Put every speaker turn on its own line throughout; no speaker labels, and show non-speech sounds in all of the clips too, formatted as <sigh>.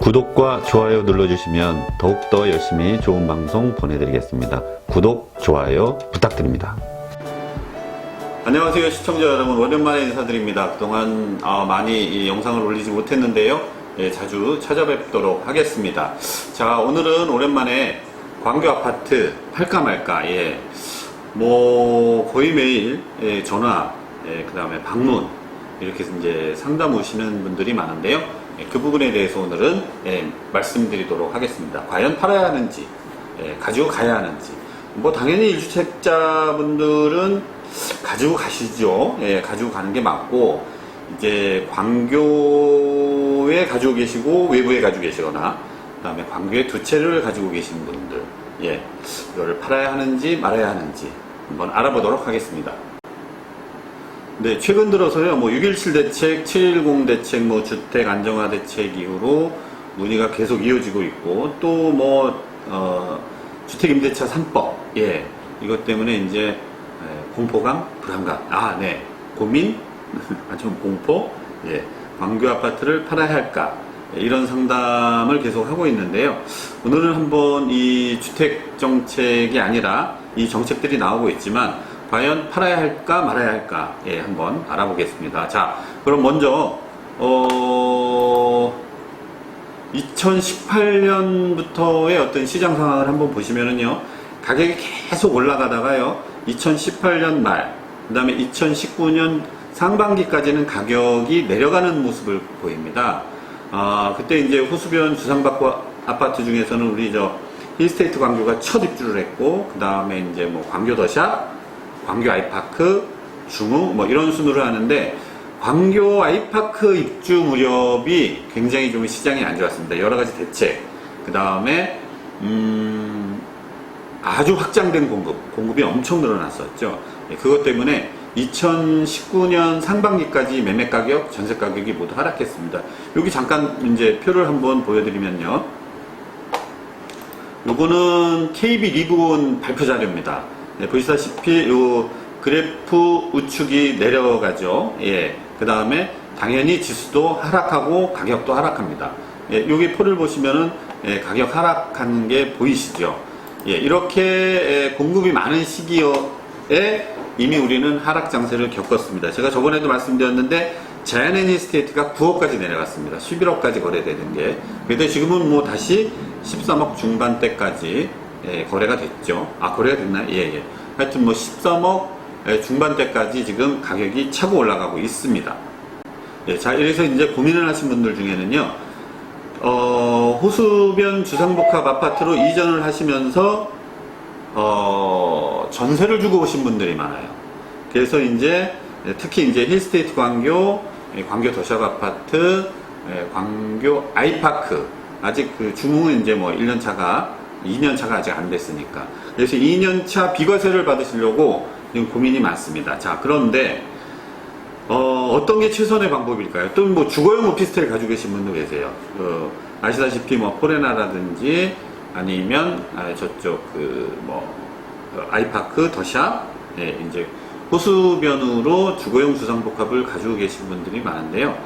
구독과 좋아요 눌러주시면 더욱더 열심히 좋은 방송 보내드리겠습니다. 구독, 좋아요 부탁드립니다. 안녕하세요 시청자 여러분 오랜만에 인사드립니다. 그동안 어, 많이 이 영상을 올리지 못했는데요. 예, 자주 찾아뵙도록 하겠습니다. 자 오늘은 오랜만에 광교 아파트 팔까 말까 예. 뭐 거의 매일 예, 전화 예, 그 다음에 방문 이렇게 이제 상담 오시는 분들이 많은데요. 예, 그 부분에 대해서 오늘은 예, 말씀드리도록 하겠습니다. 과연 팔아야 하는지 예, 가지고 가야 하는지 뭐 당연히 일주택자분들은 가지고 가시죠. 예, 가지고 가는 게 맞고 이제 광교에 가지고 계시고 외부에 가지고 계시거나 그다음에 광교에 두 채를 가지고 계신 분들 예, 이걸 팔아야 하는지 말아야 하는지 한번 알아보도록 하겠습니다. 네, 최근 들어서요, 뭐, 6.17 대책, 7.10 대책, 뭐, 주택 안정화 대책 이후로 문의가 계속 이어지고 있고, 또 뭐, 어, 주택임대차 3법, 예, 이것 때문에 이제, 에, 공포감, 불안감, 아, 네, 고민, <laughs> 아 좀 공포, 예, 광교 아파트를 팔아야 할까, 예, 이런 상담을 계속 하고 있는데요. 오늘은 한번 이 주택 정책이 아니라 이 정책들이 나오고 있지만, 과연 팔아야 할까 말아야 할까 예 한번 알아보겠습니다. 자 그럼 먼저 어 2018년부터의 어떤 시장 상황을 한번 보시면은요 가격이 계속 올라가다가요 2018년 말 그 다음에 2019년 상반기까지는 가격이 내려가는 모습을 보입니다. 아 그때 이제 호수변 주상박구 아파트 중에서는 우리 저 힐스테이트 광교가 첫 입주를 했고 그 다음에 이제 뭐 광교 더샵 광교 아이파크, 중흥 뭐 이런 순으로 하는데 광교 아이파크 입주 무렵이 굉장히 좀 시장이 안 좋았습니다. 여러 가지 대책, 그 다음에 음 아주 확장된 공급, 공급이 엄청 늘어났었죠. 예, 그것 때문에 2019년 상반기까지 매매 가격, 전세 가격이 모두 하락했습니다. 여기 잠깐 이제 표를 한번 보여드리면요. 요거는 KB 리그온 발표 자료입니다. 네, 보시다시피 요 그래프 우측이 내려가죠. 예. 그 다음에 당연히 지수도 하락하고 가격도 하락합니다. 예, 여기 표를 보시면은 예, 가격 하락하는 게 보이시죠? 예, 이렇게 예, 공급이 많은 시기에 이미 우리는 하락 장세를 겪었습니다. 제가 저번에도 말씀드렸는데 자연앤 히스테이트가 9억까지 내려갔습니다. 11억까지 거래되는 게. 그런데 지금은 뭐 다시 13억 중반대까지 예, 거래가 됐죠. 아, 거래가 됐나요? 예, 예. 하여튼 뭐 13억 예, 중반대까지 지금 가격이 차고 올라가고 있습니다. 예, 자, 이래서 이제 고민을 하신 분들 중에는요, 어, 호수변 주상복합 아파트로 이전을 하시면서, 어, 전세를 주고 오신 분들이 많아요. 그래서 이제, 예, 특히 이제 힐스테이트 광교, 예, 광교 더샵 아파트, 예, 광교 아이파크, 아직 그 중흥은 이제 뭐 1년 차가 2년 차가 아직 안 됐으니까. 그래서 2년 차 비과세를 받으시려고 지금 고민이 많습니다. 자, 그런데 어, 떤게 최선의 방법일까요? 또 뭐 주거용 오피스텔 가지고 계신 분도 계세요. 그, 아시다시피 뭐 포레나라든지 아니면 아, 저쪽 그뭐 아이파크 더샵 예, 이제 호수변으로 주거용 주상복합을 가지고 계신 분들이 많은데요.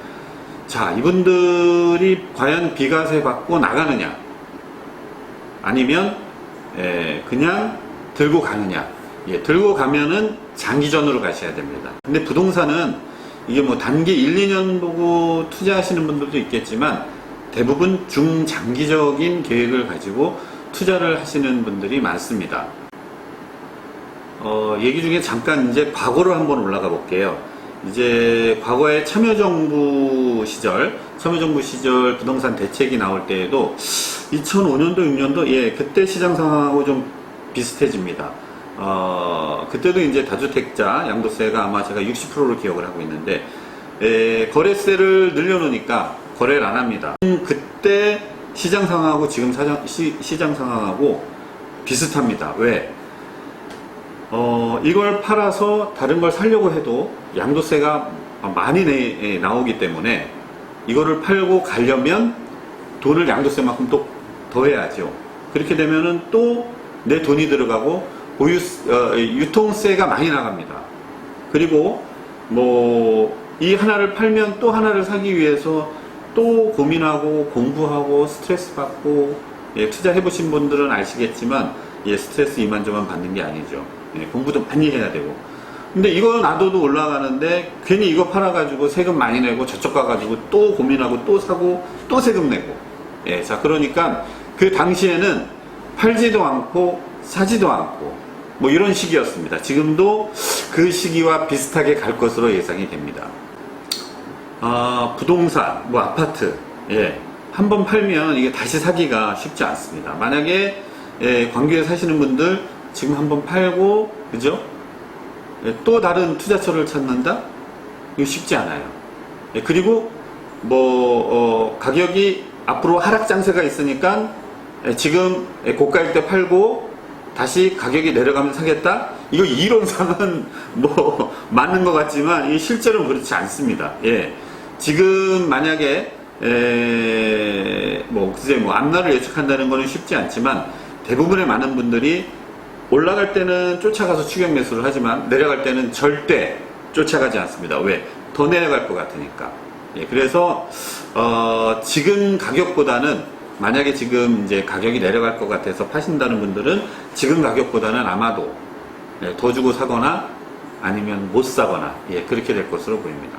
자, 이분들이 과연 비과세 받고 나가느냐? 아니면 에, 그냥 들고 가느냐. 예, 들고 가면은 장기전으로 가셔야 됩니다. 근데 부동산은 이게 뭐 단기 1, 2년 보고 투자하시는 분들도 있겠지만 대부분 중장기적인 계획을 가지고 투자를 하시는 분들이 많습니다. 어, 얘기 중에 잠깐 이제 과거로 한번 올라가 볼게요. 이제 과거에 참여정부 시절, 참여정부 시절 부동산 대책이 나올 때에도 2005년도, 6년도, 예, 그때 시장 상황하고 좀 비슷해집니다. 어, 그때도 이제 다주택자 양도세가 아마 제가 60%로 기억을 하고 있는데, 에, 거래세를 늘려놓으니까 거래를 안 합니다. 음, 그때 시장 상황하고 지금 사장, 시, 시장 상황하고 비슷합니다. 왜? 어, 이걸 팔아서 다른 걸 살려고 해도 양도세가 많이 내, 예, 나오기 때문에 이거를 팔고 가려면 돈을 양도세만큼 또 더 해야죠. 그렇게 되면은 또 내 돈이 들어가고 보유, 어, 유통세가 많이 나갑니다. 그리고 뭐 이 하나를 팔면 또 하나를 사기 위해서 또 고민하고 공부하고 스트레스 받고 예, 투자해 보신 분들은 아시겠지만 예, 스트레스 이만저만 받는 게 아니죠. 예, 공부도 많이 해야 되고. 근데 이거 놔둬도 올라가는데 괜히 이거 팔아가지고 세금 많이 내고 저쪽 가가지고 또 고민하고 또 사고 또 세금 내고. 예, 자 그러니까 그 당시에는 팔지도 않고 사지도 않고 뭐 이런 시기였습니다. 지금도 그 시기와 비슷하게 갈 것으로 예상이 됩니다. 아, 부동산, 뭐 아파트, 예, 한번 팔면 이게 다시 사기가 쉽지 않습니다. 만약에 예, 광주에 사시는 분들 지금 한번 팔고, 그죠? 예, 또 다른 투자처를 찾는다? 이거 쉽지 않아요. 예, 그리고 뭐 어, 가격이 앞으로 하락 장세가 있으니까 예, 지금 예, 고가일 때 팔고 다시 가격이 내려가면 사겠다? 이거 이론상은 <laughs> 뭐 맞는 것 같지만 이 실제로는 그렇지 않습니다. 예. 지금 만약에 에, 뭐 글쎄 뭐 앞날을 예측한다는 거는 쉽지 않지만 대부분의 많은 분들이 올라갈 때는 쫓아가서 추격 매수를 하지만 내려갈 때는 절대 쫓아가지 않습니다. 왜? 더 내려갈 것 같으니까. 예, 그래서 어, 지금 가격보다는 만약에 지금 이제 가격이 내려갈 것 같아서 파신다는 분들은 지금 가격보다는 아마도 예, 더 주고 사거나 아니면 못 사거나 예, 그렇게 될 것으로 보입니다.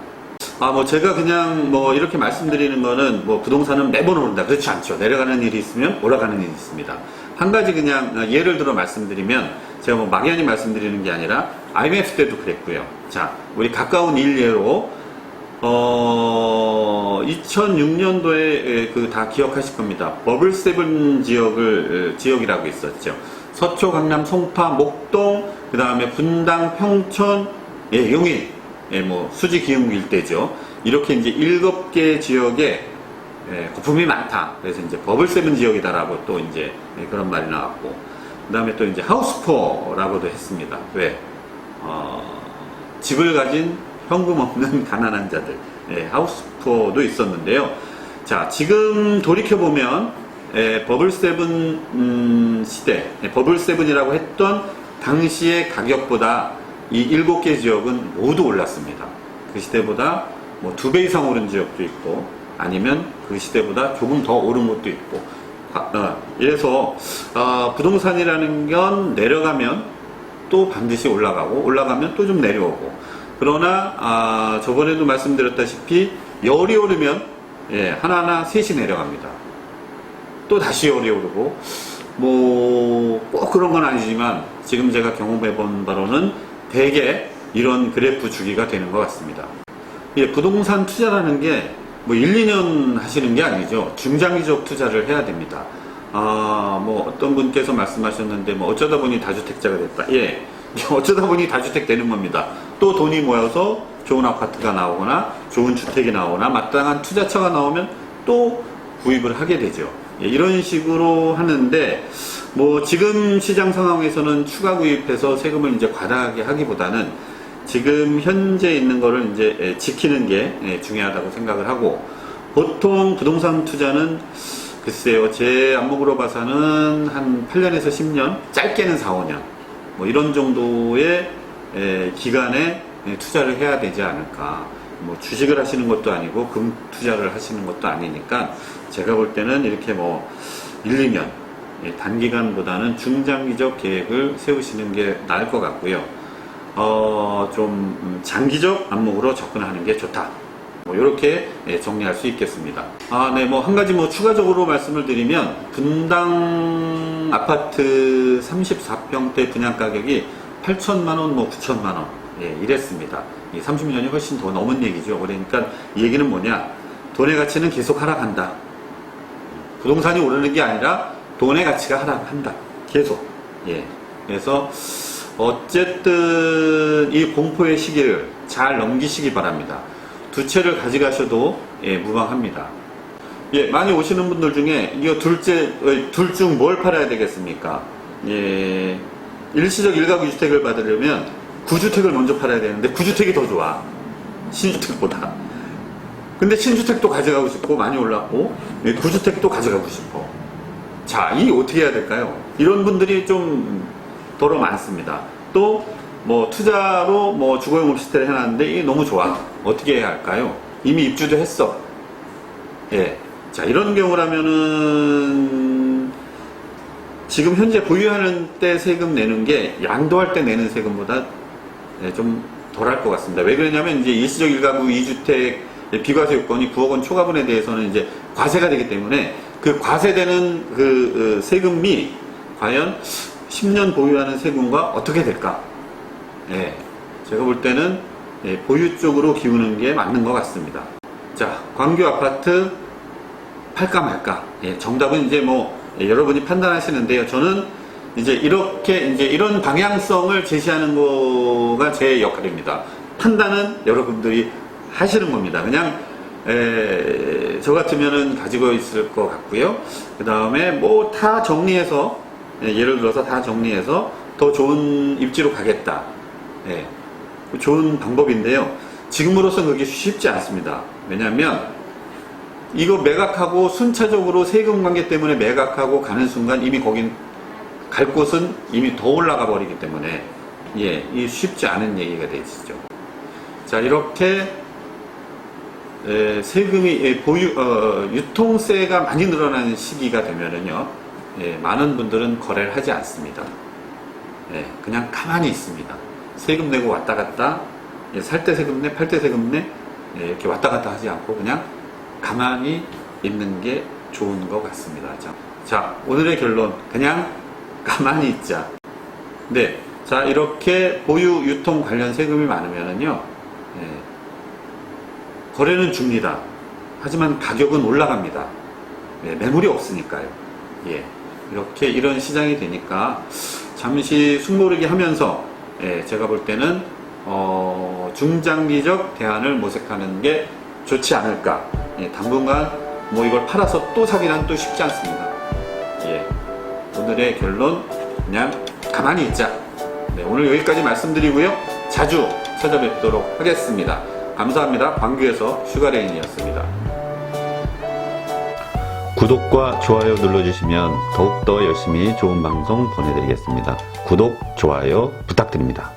아, 뭐 제가 그냥 뭐 이렇게 말씀드리는 거는 뭐 부동산은 매번 오른다. 그렇지 않죠. 내려가는 일이 있으면 올라가는 일이 있습니다. 한 가지 그냥 예를 들어 말씀드리면 제가 뭐 막연히 말씀드리는 게 아니라 IMF 때도 그랬고요. 자, 우리 가까운 일례로 어, 2006년도에 그 다 기억하실 겁니다. 버블 세븐 지역을 지역이라고 있었죠. 서초, 강남, 송파, 목동, 그 다음에 분당, 평촌, 예, 용인, 예, 뭐 수지 기흥 일대죠. 이렇게 이제 일곱 개 지역에 예, 거품이 많다. 그래서 이제 버블 세븐 지역이다라고 또 이제 예, 그런 말이 나왔고, 그 다음에 또 이제 하우스포라고도 했습니다. 왜? 어, 집을 가진 현금 없는 <laughs> 가난한 자들, 예, 하우스포도 있었는데요. 자, 지금 돌이켜 보면, 예, 버블 세븐, 음, 시대, 예, 버블 세븐이라고 했던 당시의 가격보다 이 일곱 개 지역은 모두 올랐습니다. 그 시대보다 뭐 두 배 이상 오른 지역도 있고, 아니면 그 시대보다 조금 더 오른 것도 있고, 아, 어, 어, 부동산이라는 건 내려가면 또 반드시 올라가고 올라가면 또 좀 내려오고 그러나 아, 저번에도 말씀드렸다시피 열이 오르면 예, 하나하나 셋이 내려갑니다. 또 다시 열이 오르고 뭐 꼭 그런 건 아니지만 지금 제가 경험해 본 바로는 대개 이런 그래프 주기가 되는 것 같습니다. 예, 부동산 투자라는 게 뭐 1, 2년 하시는 게 아니죠. 중장기적 투자를 해야 됩니다. 아, 뭐 어떤 분께서 말씀하셨는데 뭐 어쩌다 보니 다주택자가 됐다. 예. <laughs> 어쩌다 보니 다주택 되는 겁니다. 또 돈이 모여서 좋은 아파트가 나오거나 좋은 주택이 나오거나 마땅한 투자처가 나오면 또 구입을 하게 되죠. 예, 이런 식으로 하는데 뭐 지금 시장 상황에서는 추가 구입해서 세금을 이제 과다하게 하기보다는 지금 현재 있는 거를 이제 예, 지키는 게 예, 중요하다고 생각을 하고 보통 부동산 투자는 글쎄요, 제 안목으로 봐서는 한 8년에서 10년, 짧게는 4, 5년, 뭐 이런 정도의 에, 기간에 에, 투자를 해야 되지 않을까. 뭐 주식을 하시는 것도 아니고 금 투자를 하시는 것도 아니니까 제가 볼 때는 이렇게 뭐 1, 2년, 예, 단기간보다는 중장기적 계획을 세우시는 게 나을 것 같고요. 어, 좀 음, 장기적 안목으로 접근하는 게 좋다. 뭐 이렇게 예, 정리할 수 있겠습니다. 아, 네, 뭐 한 가지 뭐 추가적으로 말씀을 드리면 분당 아파트 34평대 분양 가격이 8천만 원, 뭐 9천만 원, 예, 이랬습니다. 이 30년이 훨씬 더 넘은 얘기죠. 그러니까 이 얘기는 뭐냐? 돈의 가치는 계속 하락한다. 부동산이 오르는 게 아니라 돈의 가치가 하락한다. 계속. 예. 그래서 어쨌든 이 공포의 시기를 잘 넘기시기 바랍니다. 두 채를 가져가셔도 예, 무방합니다. 예, 많이 오시는 분들 중에 이거 둘째 어, 둘중 뭘 팔아야 되겠습니까? 예, 일시적 일가구 주택을 받으려면 구주택을 먼저 팔아야 되는데 구주택이 더 좋아 신주택보다. 근데 신주택도 가져가고 싶고 많이 올랐고 예, 구주택도 가져가고 싶어. 자, 이 어떻게 해야 될까요? 이런 분들이 좀 더러 많습니다. 또 뭐 투자로 뭐 주거용 오피스텔을 해놨는데 이게 너무 좋아. 어떻게 해야 할까요? 이미 입주도 했어. 예. 자, 이런 경우라면은 지금 현재 보유하는 때 세금 내는 게 양도할 때 내는 세금보다 예, 좀 덜할 것 같습니다. 왜 그러냐면 이제 일시적 일가구 2주택 비과세 요건이 9억 원 초과분에 대해서는 이제 과세가 되기 때문에 그 과세되는 그 어, 세금이 과연 10년 보유하는 세금과 어떻게 될까? 예. 제가 볼 때는 예, 보유 쪽으로 기우는 게 맞는 것 같습니다. 자, 광교 아파트 팔까 말까? 예, 정답은 이제 뭐 예, 여러분이 판단하시는데요. 저는 이제 이렇게 이제 이런 방향성을 제시하는 거가 제 역할입니다. 판단은 여러분들이 하시는 겁니다. 그냥 에, 저 같으면은 가지고 있을 것 같고요. 그 다음에 뭐 다 정리해서 예, 예를 들어서 다 정리해서 더 좋은 입지로 가겠다. 예, 좋은 방법인데요. 지금으로서는 그게 쉽지 않습니다. 왜냐하면 이거 매각하고 순차적으로 세금 관계 때문에 매각하고 가는 순간 이미 거긴 갈 곳은 이미 더 올라가 버리기 때문에 예, 이 쉽지 않은 얘기가 되시죠. 자, 이렇게 에, 세금이 예, 보유 어, 유통세가 많이 늘어나는 시기가 되면은요, 예, 많은 분들은 거래를 하지 않습니다. 예, 그냥 가만히 있습니다. 세금 내고 왔다 갔다 예, 살 때 세금 내, 팔 때 세금 내 예, 이렇게 왔다 갔다 하지 않고 그냥 가만히 있는 게 좋은 것 같습니다. 자, 자, 오늘의 결론 그냥 가만히 있자. 네, 자 이렇게 보유 유통 관련 세금이 많으면은요. 예, 거래는 줍니다. 하지만 가격은 올라갑니다. 예, 매물이 없으니까요. 예, 이렇게 이런 시장이 되니까 잠시 숨고르기 하면서 예, 제가 볼 때는 어, 중장기적 대안을 모색하는 게 좋지 않을까. 예, 당분간 뭐 이걸 팔아서 또 사기란 또 쉽지 않습니다. 예, 오늘의 결론 그냥 가만히 있자. 네, 오늘 여기까지 말씀드리고요. 자주 찾아뵙도록 하겠습니다. 감사합니다. 광주에서 슈가레인이었습니다.
구독과 좋아요 눌러주시면 더욱더 열심히 좋은 방송 보내드리겠습니다. 구독, 좋아요 부탁드립니다.